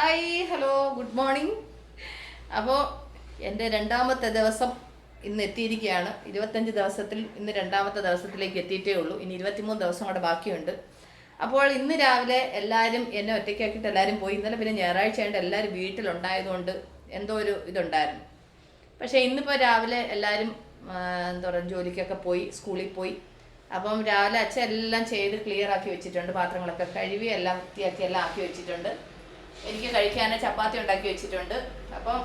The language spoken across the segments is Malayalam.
ഹായ് ഹലോ ഗുഡ് മോർണിംഗ് അപ്പോൾ എന്റെ രണ്ടാമത്തെ ദിവസം ഇന്ന് എത്തിയിരിക്കുകയാണ്. ഇരുപത്തഞ്ച് ദിവസത്തിൽ ഇന്ന് രണ്ടാമത്തെ ദിവസത്തിലേക്ക് എത്തിയിട്ടേ ഉള്ളൂ. ഇനി ഇരുപത്തിമൂന്ന് ദിവസം കൂടെ ബാക്കിയുണ്ട്. അപ്പോൾ ഇന്ന് രാവിലെ എല്ലാവരും എന്നെ ഒറ്റയ്ക്കാക്കിയിട്ട് എല്ലാവരും പോയി. ഇന്നലെ പിന്നെ ഞായറാഴ്ച ആയിട്ട് എല്ലാവരും വീട്ടിലുണ്ടായതുകൊണ്ട് എന്തോ ഒരു ഇതുണ്ടായിരുന്നു. പക്ഷേ ഇന്നിപ്പോൾ രാവിലെ എല്ലാവരും എന്താ പറയുക ജോലിക്കൊക്കെ പോയി സ്കൂളിൽ പോയി. അപ്പം രാവിലെ അച്ഛൻ എല്ലാം ചെയ്ത് ക്ലിയർ ആക്കി വെച്ചിട്ടുണ്ട്. പാത്രങ്ങളൊക്കെ കഴുകി എല്ലാം വൃത്തിയാക്കി എല്ലാം ആക്കി വെച്ചിട്ടുണ്ട്. എനിക്ക് കഴിക്കാൻ ചപ്പാത്തി ഉണ്ടാക്കി വെച്ചിട്ടുണ്ട്. അപ്പം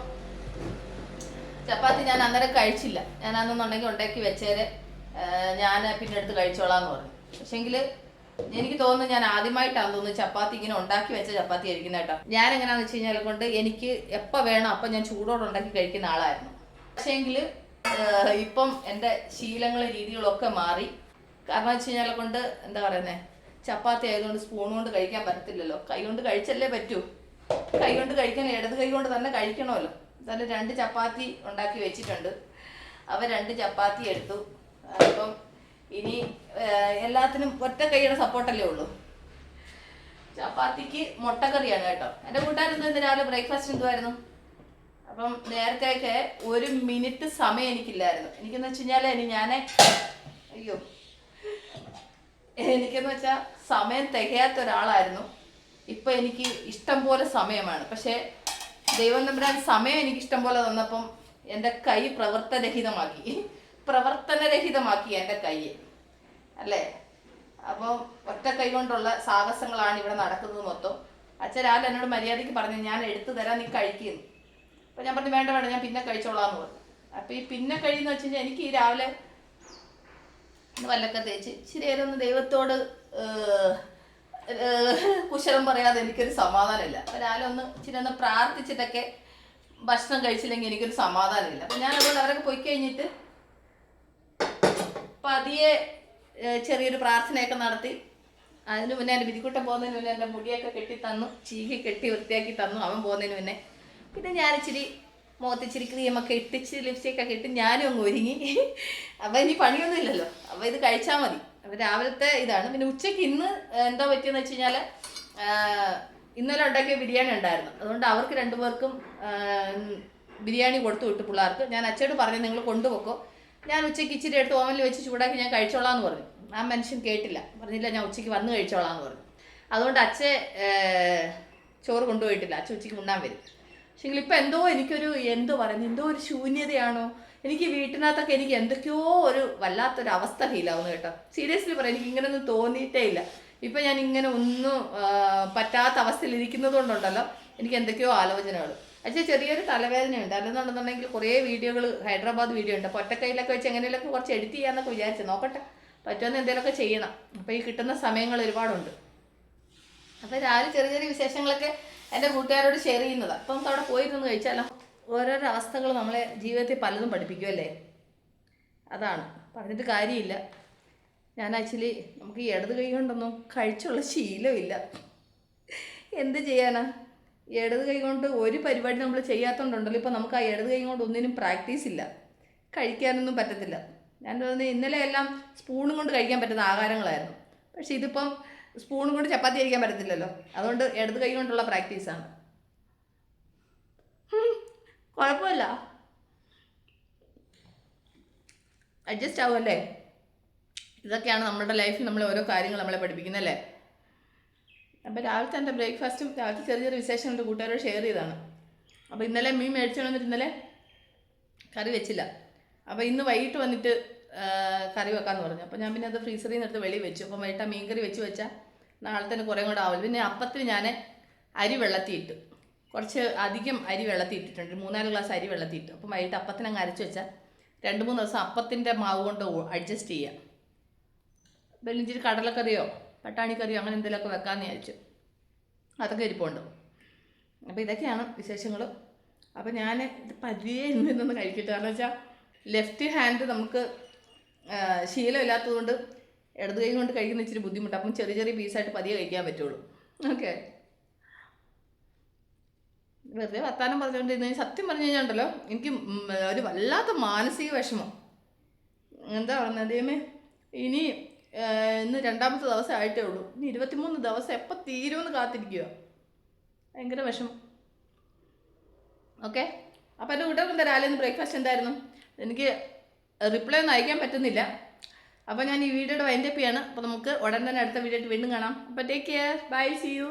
ചപ്പാത്തി ഞാൻ അന്നേരം കഴിച്ചില്ല. ഞാൻ അന്നെന്നുണ്ടെങ്കിൽ ഉണ്ടാക്കി വെച്ചേരെ. ഞാൻ പിന്നെ എടുത്ത് കഴിച്ചോളാന്ന് പറഞ്ഞു. പക്ഷെങ്കിൽ എനിക്ക് തോന്നുന്നു ഞാൻ ആദ്യമായിട്ടാണ് തോന്നുന്നു ചപ്പാത്തി ഇങ്ങനെ ഉണ്ടാക്കി വെച്ച ചപ്പാത്തി കഴിക്കുന്ന കേട്ടോ. ഞാൻ എങ്ങനെയാന്ന് വെച്ച് കഴിഞ്ഞാൽ കൊണ്ട് എനിക്ക് എപ്പോൾ വേണം അപ്പം ഞാൻ ചൂടോടെ ഉണ്ടാക്കി കഴിക്കുന്ന ആളായിരുന്നു. പക്ഷേങ്കിൽ ഇപ്പം എന്റെ ശീലങ്ങളും രീതികളൊക്കെ മാറി. കാരണം വെച്ച് കഴിഞ്ഞാൽ കൊണ്ട് എന്താ പറയുന്നത് ചപ്പാത്തി ആയതുകൊണ്ട് സ്പൂൺ കൊണ്ട് കഴിക്കാൻ പറ്റത്തില്ലല്ലോ. കൈ കൊണ്ട് കഴിച്ചല്ലേ പറ്റൂ. കൈ കൊണ്ട് കഴിക്കാൻ ഇടത് കൈ കൊണ്ട് തന്നെ കഴിക്കണമല്ലോ. എന്തായാലും രണ്ട് ചപ്പാത്തി ഉണ്ടാക്കി വെച്ചിട്ടുണ്ട്. അവ രണ്ട് ചപ്പാത്തി എടുത്തു. അപ്പം ഇനി എല്ലാത്തിനും ഒറ്റ കൈയുടെ സപ്പോർട്ടല്ലേ ഉള്ളൂ? ചപ്പാത്തിക്ക് മുട്ടക്കറിയാണ് കേട്ടോ. എന്റെ കൂട്ടുകാരെന്തോ ഇന്ന് രാവിലെ ബ്രേക്ക്ഫാസ്റ്റ് എന്തുമായിരുന്നു അപ്പം നേരത്തെയൊക്കെ ഒരു മിനിറ്റ് സമയം എനിക്കില്ലായിരുന്നു. എനിക്കെന്ന് വെച്ച് കഴിഞ്ഞാൽ ഇനി ഞാൻ അയ്യോ എനിക്കെന്ന് വെച്ചാൽ സമയം തികയാത്ത ഒരാളായിരുന്നു. ഇപ്പൊ എനിക്ക് ഇഷ്ടം പോലെ സമയമാണ്. പക്ഷേ ദൈവം തമ്പുരാൻ സമയം എനിക്ക് ഇഷ്ടം പോലെ തന്നപ്പം എന്റെ കൈ പ്രവർത്തനരഹിതമാക്കി. പ്രവർത്തനരഹിതമാക്കി എന്റെ കൈയെ അല്ലേ? അപ്പോൾ ഒറ്റ കൈ കൊണ്ടുള്ള സാഹസങ്ങളാണ് ഇവിടെ നടക്കുന്നത് മൊത്തം. അച്ഛൻ രാവിലെ എന്നോട് മര്യാദയ്ക്ക് പറഞ്ഞു ഞാൻ എടുത്തു തരാൻ നീ കഴിക്കുന്നു അപ്പോൾ ഞാൻ പറഞ്ഞു വേണ്ട വേണ്ട ഞാൻ പിന്നെ കഴിച്ചോളാന്ന് പറഞ്ഞു. അപ്പോൾ ഈ പിന്നെ കഴിയുന്ന വെച്ച് കഴിഞ്ഞാൽ എനിക്ക് ഈ രാവിലെ വല്ലൊക്കെ തേച്ച് ഇച്ചിരി നേരം ഒന്ന് ദൈവത്തോട് കുശലം പറയാതെ എനിക്കൊരു സമാധാനമില്ല. അപ്പം രാവിലെ ഒന്ന് ഇച്ചിരി ഒന്ന് പ്രാർത്ഥിച്ചിട്ടൊക്കെ ഭക്ഷണം കഴിച്ചില്ലെങ്കിൽ എനിക്കൊരു സമാധാനമില്ല. അപ്പം ഞാൻ അതുകൊണ്ട് അവരൊക്കെ പോയി കഴിഞ്ഞിട്ട് പതിയെ ചെറിയൊരു പ്രാർത്ഥനയൊക്കെ നടത്തി. അതിന് മുന്നേ എന്റെ വിധിക്കൂട്ടം പോകുന്നതിന് മുന്നേ എന്റെ മുടിയൊക്കെ കെട്ടി തന്നു. ചീകി കെട്ടി വൃത്തിയാക്കി തന്നു അവൻ പോകുന്നതിന് മുന്നേ. പിന്നെ ഞാൻ ഇച്ചിരി മുഖത്ത് ക്രീമൊക്കെ ഇട്ടിച്ചിരി ലിപ്സ്റ്റിക്കൊക്കെ ഇട്ട് ഞാനും അങ്ങ് ഒരുങ്ങി. അപ്പം ഇനി പണിയൊന്നുമില്ലല്ലോ അപ്പം ഇത് കഴിച്ചാൽ മതി. അപ്പം രാവിലത്തെ ഇതാണ്. പിന്നെ ഉച്ചയ്ക്ക് ഇന്ന് എന്താ പറ്റിയെന്ന് വെച്ച് കഴിഞ്ഞാൽ ഇന്നലെ ഉണ്ടാക്കിയ ബിരിയാണി ഉണ്ടായിരുന്നു. അതുകൊണ്ട് അവർക്ക് രണ്ടുപേർക്കും ബിരിയാണി കൊടുത്തു വിട്ടു പിള്ളേർക്ക്. ഞാൻ അച്ഛനോട് പറഞ്ഞു നിങ്ങൾ കൊണ്ടുപോക്കോ. ഞാൻ ഉച്ചയ്ക്ക് ഇച്ചിരി എടുത്ത് ഓവനിൽ വെച്ച് ചൂടാക്കി ഞാൻ കഴിച്ചോളാം എന്ന് പറഞ്ഞു. ആ മനുഷ്യൻ കേട്ടില്ല. പറഞ്ഞില്ല ഞാൻ ഉച്ചയ്ക്ക് വന്ന് കഴിച്ചോളാം എന്ന് പറഞ്ഞു. അതുകൊണ്ട് അച്ഛ ചോറ് കൊണ്ടുപോയിട്ടില്ല. അച്ഛ ഉച്ചയ്ക്ക് ഉണ്ണാൻ വരും. പക്ഷെങ്കിൽ ഇപ്പം എന്തോ എനിക്കൊരു എന്തോ പറയുന്നു എന്തോ ഒരു ശൂന്യതയാണോ? എനിക്ക് വീട്ടിനകത്തൊക്കെ എനിക്ക് എന്തൊക്കെയോ ഒരു വല്ലാത്തൊരു അവസ്ഥ ഫീലാവുന്നു കേട്ടോ. സീരിയസ്ലി പറയാം എനിക്ക് ഇങ്ങനെ ഒന്നും തോന്നിയിട്ടേ ഇല്ല. ഇപ്പം ഞാൻ ഇങ്ങനെ ഒന്നും പറ്റാത്ത അവസ്ഥയിൽ ഇരിക്കുന്നത് കൊണ്ടുണ്ടല്ലോ എനിക്ക് എന്തൊക്കെയോ ആലോചനകൾ പക്ഷേ ചെറിയൊരു തലവേദനയുണ്ട്. അല്ലെന്നുണ്ടെന്നുണ്ടെങ്കിൽ കുറേ വീഡിയോകൾ ഹൈദരാബാദ് വീഡിയോ ഉണ്ട്. അപ്പോൾ ഒറ്റക്കൈയിലൊക്കെ വെച്ച് എങ്ങനെയൊക്കെ കുറച്ച് എഡിറ്റ് ചെയ്യാന്നൊക്കെ വിചാരിച്ചു നോക്കട്ടെ. പറ്റുമെന്ന് എന്തെങ്കിലുമൊക്കെ ചെയ്യണം. അപ്പോൾ ഈ കിട്ടുന്ന സമയങ്ങൾ ഒരുപാടുണ്ട്. അപ്പോൾ രാവിലെ ചെറിയ ചെറിയ വിശേഷങ്ങളൊക്കെ എന്റെ കൂട്ടുകാരോട് ഷെയർ ചെയ്യുന്നത്. അപ്പം നമുക്ക് അവിടെ പോയിരുന്നു കഴിച്ചാലോ? ഓരോരോ അവസ്ഥകൾ നമ്മളെ ജീവിതത്തിൽ പലതും പഠിപ്പിക്കുമല്ലേ അതാണ്. പറഞ്ഞിട്ട് കാര്യമില്ല. ഞാൻ ആക്ച്വലി നമുക്ക് ഈ ഇടത് കൈ കൊണ്ടൊന്നും കഴിച്ചുള്ള ശീലമില്ല. എന്ത് ചെയ്യാനാ? ഇടത് കൈ കൊണ്ട് ഒരു പരിപാടി നമ്മൾ ചെയ്യാത്തതുകൊണ്ടല്ലോ ഇപ്പം നമുക്ക് ആ ഇടത് കൈ കൊണ്ട് ഒന്നിനും പ്രാക്ടീസ് ഇല്ല. കഴിക്കാനൊന്നും പറ്റത്തില്ല. ഞാൻ തോന്നുന്നത് ഇന്നലെ എല്ലാം സ്പൂണും കൊണ്ട് കഴിക്കാൻ പറ്റുന്ന ആഹാരങ്ങളായിരുന്നു. പക്ഷേ ഇതിപ്പം സ്പൂണും കൊണ്ട് ചപ്പാത്തി കഴിക്കാൻ പറ്റത്തില്ലല്ലോ. അതുകൊണ്ട് ഇടത് കൈ കൊണ്ടുള്ള പ്രാക്ടീസാണ് കുഴപ്പമില്ല. അഡ്ജസ്റ്റ് ആവുമല്ലേ ഇതൊക്കെയാണ് നമ്മുടെ ലൈഫിൽ നമ്മൾ ഓരോ കാര്യങ്ങൾ നമ്മളെ പഠിപ്പിക്കുന്നല്ലേ അപ്പോൾ രാവിലത്തെ എന്റെ ബ്രേക്ക്ഫാസ്റ്റും രാവിലത്തെ ചെറിയ ചെറിയ വിശേഷം എന്റെ കൂട്ടുകാരോട് ഷെയർ ചെയ്തതാണ്. അപ്പോൾ ഇന്നലെ മീൻ മേടിച്ചു വന്നിട്ട് ഇന്നലെ കറി വെച്ചില്ല. അപ്പോൾ ഇന്ന് വൈകിട്ട് വന്നിട്ട് കറി വെക്കാമെന്ന് പറഞ്ഞു. അപ്പോൾ ഞാൻ പിന്നെ അത് ഫ്രീസറിൽ നിന്ന് എടുത്ത് വെളിയിൽ വെച്ചു. അപ്പം വൈകിട്ട് മീൻ കറി വെച്ച് വെച്ചാൽ നാളെ തന്നെ കുറേ കൂടെ ആവില്ല പിന്നെ അപ്പത്തിന് ഞാൻ അരി വെള്ളത്തിയിട്ട് കുറച്ച് അധികം അരി വെള്ളത്തിയിട്ടിട്ടുണ്ട്. മൂന്നാൽ ഗ്ലാസ് അരി വെള്ളത്തിൽ ഇട്ടു അപ്പം വൈകിട്ട് അപ്പത്തിന് അങ്ങ് അരച്ച് വെച്ചാൽ രണ്ട് മൂന്ന് ദിവസം അപ്പത്തിന്റെ മാവ് കൊണ്ട് അഡ്ജസ്റ്റ് ചെയ്യാം. വെള്ളിഞ്ചിരി കടലക്കറിയോ പട്ടാണിക്കറിയോ അങ്ങനെ എന്തെങ്കിലുമൊക്കെ വെക്കാമെന്ന് വിചാരിച്ചു. അതൊക്കെ ഇരിപ്പുണ്ട്. അപ്പോൾ ഇതൊക്കെയാണ് വിശേഷങ്ങൾ. അപ്പോൾ ഞാൻ ഇത് പതിയെ ഇന്ന് ഇന്നൊന്ന് കഴിക്കട്ടെ. കാരണം വെച്ചാൽ ലെഫ്റ്റ് ഹാൻഡ് നമുക്ക് ശീലമില്ലാത്തതുകൊണ്ട് ഇടത് കൈ കൊണ്ട് കഴിക്കുന്ന ഇച്ചിരി ബുദ്ധിമുട്ട്. അപ്പം ചെറിയ ചെറിയ പീസായിട്ട് പതിയെ കഴിക്കാൻ പറ്റുള്ളൂ. ഓക്കെ വെറുതെ വർത്താനം പറഞ്ഞുകൊണ്ടിരുന്ന. സത്യം പറഞ്ഞു കഴിഞ്ഞാൽ എനിക്ക് ഒരു വല്ലാത്ത മാനസിക വിഷമം. എന്താ പറയുന്നത് ഇനി ഇന്ന് രണ്ടാമത്തെ ദിവസം ആയിട്ടേ ഉള്ളൂ. ഇനി ഇരുപത്തിമൂന്ന് ദിവസം എപ്പോൾ തീരുമെന്ന് കാത്തിരിക്കുക ഭയങ്കര വിഷമം. ഓക്കെ അപ്പോൾ എന്റെ കൂട്ടുകാർക്ക് എന്താ രാവിലെ ബ്രേക്ക്ഫാസ്റ്റ് എന്തായിരുന്നു? എനിക്ക് റിപ്ലൈ ഒന്നും അയക്കാൻ പറ്റുന്നില്ല. അപ്പോൾ ഞാൻ ഈ വീഡിയോയുടെ വൈൻഡപ്പ് ചെയ്യാണ്. അപ്പോൾ നമുക്ക് ഉടൻ തന്നെ അടുത്ത വീഡിയോ വീണ്ടും കാണാം. അപ്പോൾ take care bye see you